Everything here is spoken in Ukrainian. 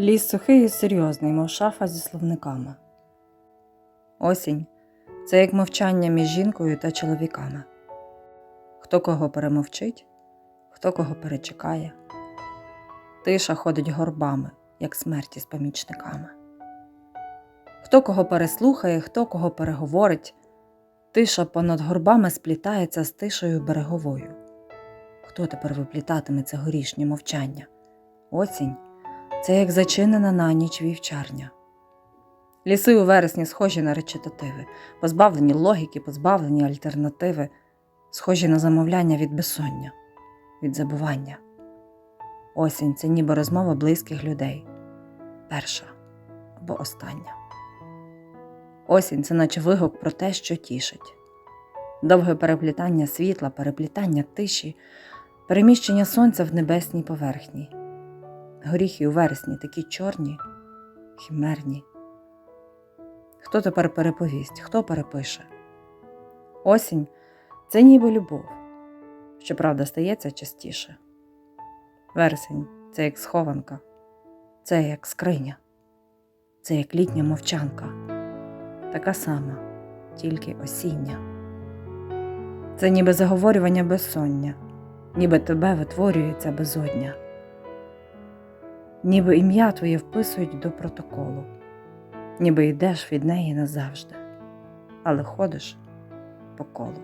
Ліс сухий і серйозний, мов шафа зі словниками. Осінь це як мовчання між жінкою та чоловіками. Хто кого перемовчить, хто кого перечекає. Тиша ходить горбами, як смерті з помічниками. Хто кого переслухає, хто кого переговорить, тиша понад горбами сплітається з тишею береговою. Хто тепер виплітатиме це горішнє мовчання? Осінь це як зачинена на ніч вівчарня. Ліси у вересні схожі на речитативи, позбавлені логіки, позбавлені альтернативи, схожі на замовляння від безсоння, від забування. Осінь це ніби розмова близьких людей, перша або остання. Осінь це наче вигук про те, що тішить. Довге переплітання світла, переплітання тиші, переміщення сонця в небесній поверхні. Горіхи у вересні такі чорні, хімерні. Хто тепер переповість, хто перепише? Осінь це ніби любов, щоправда, стається частіше. Вересень це як схованка, це як скриня, це як літня мовчанка, така сама, тільки осіння. Це ніби заговорювання безсоння, ніби тебе витворюється безодня, ніби ім'я твоє вписують до протоколу, ніби йдеш від неї назавжди, але ходиш по колу.